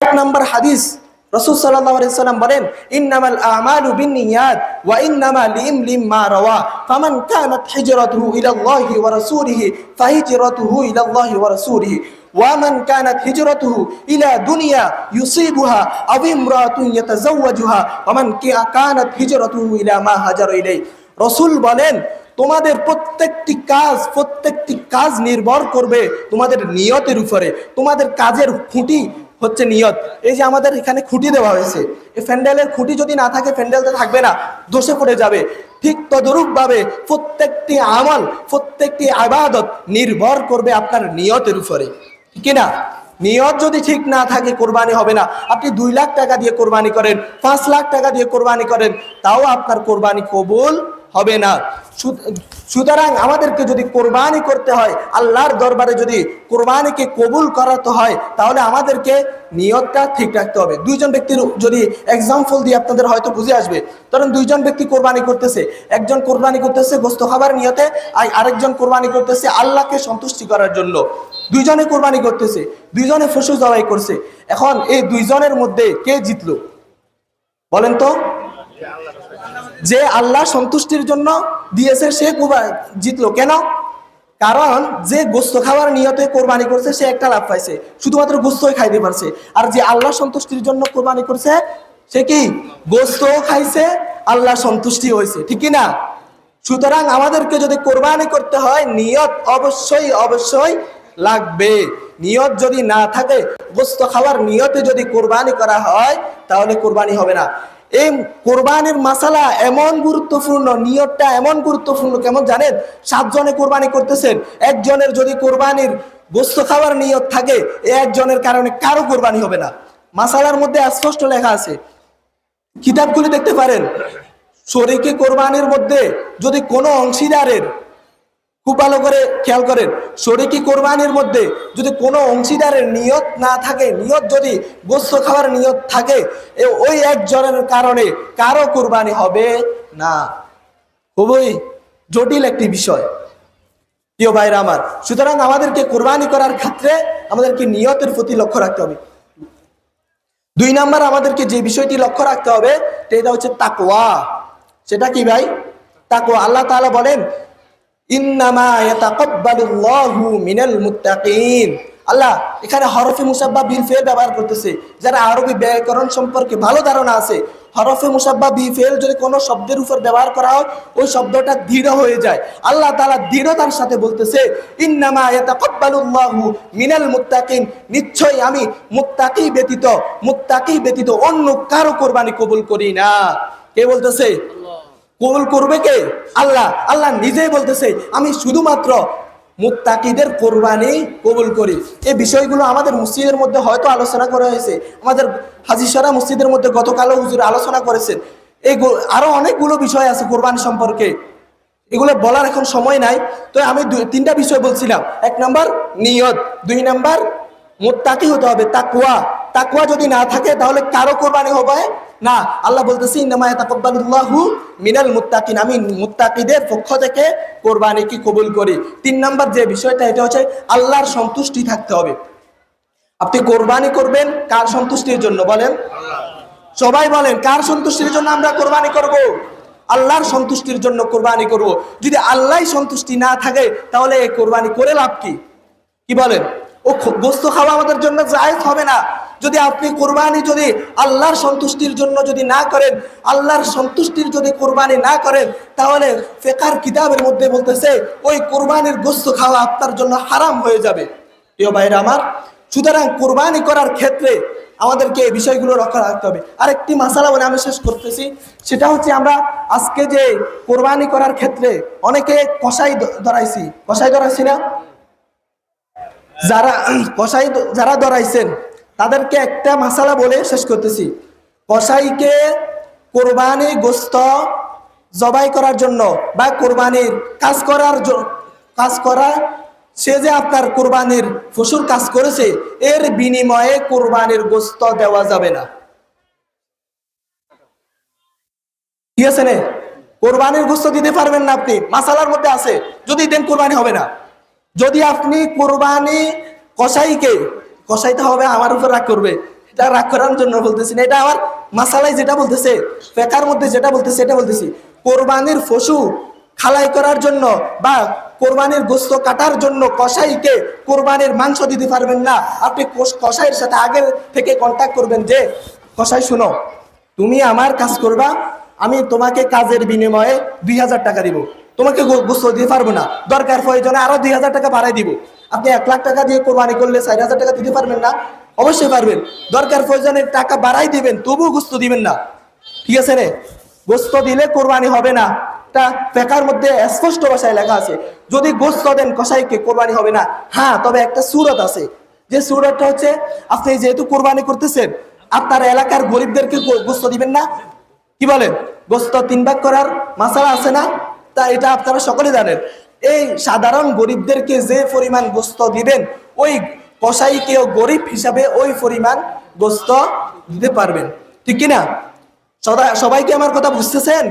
এক নম্বর হাদিস রসুল সাল্লাম বলেন ইন্নামাল আমালু বিন্নিয়াত ওয়া ইন্নামা লিইমলিম মা রাওয়া ফামান কানাত হিজরাতুহু ইলাল্লাহি ওয়া রাসূলিহি ফাহিজরাতুহু ইলাল্লাহি ওয়া রাসূলিহি ومن كانت هجرته إلى دنيا يصيبها أو امرأة يتزوجها ومن كانت هجرته إلى ما هاجر إليه রসুল বলেন তোমাদের প্রত্যেকটি কাজ প্রত্যেকটি কাজ নির্ভর করবে তোমাদের নিয়তের উপরে তোমাদের কাজের খুঁটি হচ্ছে নিয়ত। এই যে আমাদের এখানে খুঁটি দেওয়া হয়েছে, এই প্যান্ডেলের খুঁটি যদি না থাকে প্যান্ডেলটা থাকবে না দোষে পড়ে যাবে। ঠিক তদরূপ ভাবে প্রত্যেকটি আমল, প্রত্যেকটি আবাদত নির্ভর করবে আপনার নিয়তের উপরে। ঠিক না? নিয়ত যদি ঠিক না থাকে, কোরবানি হবে না। আপনি দুই লাখ টাকা দিয়ে কোরবানি করেন, পাঁচ লাখ টাকা দিয়ে কোরবানি করেন, তাও আপনার কোরবানি কবুল হবে না। সুতরাং আমাদেরকে যদি কোরবানি করতে হয়, আল্লাহর দরবারে যদি কোরবানিকে কবুল করাতে হয়, তাহলে আমাদেরকে নিয়তটা ঠিক রাখতে হবে। দুইজন ব্যক্তির যদি এক্সাম্পল দিয়ে আপনাদের হয়তো বুঝে আসবে। ধরেন দুইজন ব্যক্তি কোরবানি করতেছে। একজন কোরবানি করতেছে গোস্ত খাবার নিয়তে, আর আরেকজন কোরবানি করতেছে আল্লাহকে সন্তুষ্টি করার জন্য। দুইজনে কোরবানি করতেছে, দুইজনে ফসু জবাই করছে। এখন এই দুইজনের মধ্যে কে জিতলো? বলেন তো। যে আল্লাহ সন্তুষ্টির জন্য দিয়েছে, সে জিতলো। কেন? কারণ যে গোস্ত খাওয়ার নিয়তে কোরবানি করছে, সে একটা লাভ পাইছে। শুধুমাত্র গোস্তই খাইতে পারছে। আর যে আল্লাহ সন্তুষ্টির জন্য কোরবানি করছে, সে কি? গোস্ত খাইছে, আল্লাহ সন্তুষ্টি হয়েছে ঠিক না সুতরাং আমাদেরকে যদি কোরবানি করতে হয়, নিয়ত অবশ্যই অবশ্যই লাগবে। নিয়ত যদি না থাকে, গোস্ত খাওয়ার নিয়তে যদি কোরবানি করা হয়, তাহলে কোরবানি হবে না। এই কোরবানির মাসালা এমন গুরুত্বপূর্ণ, নিয়তটা এমন গুরুত্বপূর্ণ, কেমন জানেন? সাতজনে কোরবানি করতেছেন, একজনের যদি কোরবানির গোস্ত খাওয়ার নিয়ত থাকে এই একজনের কারণে কারও কোরবানি হবে না। মাসালার মধ্যে স্পষ্ট লেখা আছে। কিতাবগুলি দেখতে পারেন। শরীকে কোরবানির মধ্যে যদি কোনো অংশীদারের খুব ভালো করে খেয়াল করেন। শরিকি কোরবানির মধ্যে যদি কোনো অংশীদারের নিয়ত না থাকে, নিয়ত যদি গোস্ত খাওয়ার নিয়ত থাকে ওই একজনের কারণে কারও কোরবানি হবে না। খুবই জটিল একটি বিষয়। প্রিয় ভাইরা আমার, সুতরাং আমাদেরকে কোরবানি করার ক্ষেত্রে আমাদেরকে নিয়তের প্রতি লক্ষ্য রাখতে হবে। দুই নাম্বার, আমাদেরকে যে বিষয়টি লক্ষ্য রাখতে হবে, সেটা হচ্ছে তাকোয়া সেটা কি ভাই? তাকওয়া। আল্লাহ তাআলা বলেন আল্লাহ, এখানে হরফে মুসাব্বা বিল ফেল ব্যবহার করতেছে। যারা আরবি ব্যাকরণ সম্পর্কে ভালো ধারণা আছে, হরফে মুসাব্বা বি ফেল যদি কোনো শব্দের উপর ব্যবহার করা হয়, ওই শব্দটা দৃঢ় হয়ে যায়। আল্লাহ তাআলা দৃঢ়তার সাথে বলতেছে, ইন্নামা ইয়াতাকাব্বালুল্লাহু মিনাল মুত্তাকিন। নিশ্চয়ই আমি মুত্তাকি ব্যতীত মুত্তাকি ব্যতীত অন্য কারও কোরবানি কবুল করি না। কে বলতেছে? কবুল করবে কে? আল্লাহ আল্লাহ নিজেই বলতেছে, আমি শুধুমাত্র মুত্তাকিদের কোরবানি কবুল করি। এই বিষয়গুলো আমাদের মসজিদের মধ্যে হয়তো আলোচনা করা হয়েছে। আমাদের হাজিসারা মসজিদের মধ্যে গতকালও হুজুর আলোচনা করেছেন। এই আরও অনেকগুলো বিষয় আছে কোরবানি সম্পর্কে। এগুলো বলার এখন সময় নাই। তো আমি তিনটা বিষয় বলছিলাম। এক নাম্বার, নিয়ত। দুই নাম্বার, মোত্তাকি হতে হবে তাকুয়া তাকুয়া যদি না থাকে, তাহলে কারও কোরবানি হবে? না, আল্লাহ বলতেছি মিনাল মুত্তাকিন। আমি মুত্তাকিদের পক্ষ থেকে কোরবানি কি কবুল করি? তিন নাম্বার যে বিষয়টা, এটা হচ্ছে আল্লাহর সন্তুষ্টি থাকতে হবে। আপনি কোরবানি করবেন, কার সন্তুষ্টির জন্য বলেন? সবাই বলেন, কার সন্তুষ্টির জন্য আমরা কোরবানি করব? আল্লাহর সন্তুষ্টির জন্য কোরবানি করব। যদি আল্লাহ সন্তুষ্টি না থাকে, তাহলে এই কোরবানি করে লাভ কি? কি বলেন? ও গোস্ত খাওয়া আমাদের জন্য জায়েজ হবে না। যদি আপনি কোরবানি যদি আল্লাহর সন্তুষ্টির জন্য যদি না করেন, আল্লাহর সন্তুষ্টির যদি কোরবানি না করেন, তাহলে ফেকার কিতাবের মধ্যে বলতেছে, ওই কোরবানির গোস্ত খাওয়া আপনার জন্য হারাম হয়ে যাবে। প্রিয় ভাইরা আমার, সুতরাং কোরবানি করার ক্ষেত্রে আমাদেরকে এই বিষয়গুলো রক্ষা রাখতে হবে। আরেকটি মাসালা বলে আমি শেষ করতেছি, সেটা হচ্ছে আমরা আজকে যে কোরবানি করার ক্ষেত্রে অনেকে কষাই ধরাইছি। কষাই ধরাইছি না? যারা, কসাই যারা ধরাইছেন তাদেরকে একটা মাসালা বলে শেষ করতেছি। কসাইকে কোরবানি গোস্ত জবাই করার জন্য বা কোরবানির কাজ করার কাজ করা, সে যে আপনার কোরবানির ফসুর কাজ করেছে, এর বিনিময়ে কোরবানির গোস্ত দেওয়া যাবে না। ঠিক আছে নে? কোরবানির গোস্ত দিতে পারবেন না আপনি। মাসালার মধ্যে আছে। যদি দেন কোরবানি হবে না। যদি আপনি কোরবানি কসাইকে কসাইতে হবে, আমার উপর রাগ করবে। এটা রাগ করার জন্য বলতেছি না, এটা আমার মাসালাই যেটা বলতেছে, ফেকার মধ্যে যেটা বলতেছে, এটা বলতেছি। কোরবানির পশু খালাই করার জন্য বা কোরবানির গোস্ত কাটার জন্য কসাইকে কোরবানির মাংস দিতে পারবেন না। আপনি কোষ- কসাইয়ের সাথে আগে থেকে কন্ট্যাক্ট করবেন যে, কসাই, শুনো, তুমি আমার কাজ করবা, আমি তোমাকে কাজের বিনিময়ে দুই হাজার টাকা দিব। তোমাকে গোস্ত দিতে পারব না। দরকার প্রয়োজনে আরও দুই হাজার টাকা বাড়াই দিব। আপনি এক লাখ টাকা দিয়ে কোরবানি করলে চার হাজার টাকা দিতে পারবেন না? অবশ্যই পারবেন। দরকার প্রয়োজনে টাকা বাড়াই দিবেন, তবুও গোস্ত দিবেন না। ঠিক আছে রে? গোস্ত দিলে কোরবানি হবে না। তা ফেকার মধ্যে স্পষ্ট ভাষায় লেখা আছে, যদি গোস্ত দেন কসাইকে, কোরবানি হবে না। হ্যাঁ তবে একটা সুরত আছে। যে সুরতটা হচ্ছে, আপনি যেহেতু কোরবানি করতেছেন, আপনার এলাকার গরিবদেরকে গোস্ত দিবেন না। কি বলেন? গোস্ত তিন ভাগ করার মাসালা আছে না? তা এটা আপনারা সকলে জানেন। এই সাধারণ গরিবদেরকে যে পরিমাণ গোস্ত দিবেন, ওই কসাইকেও গরিব হিসাবে ওই পরিমাণ গোস্ত দিতে পারবেন। ঠিক কিনা? সদা- সবাই কি আমার কথা বুঝতেছেন?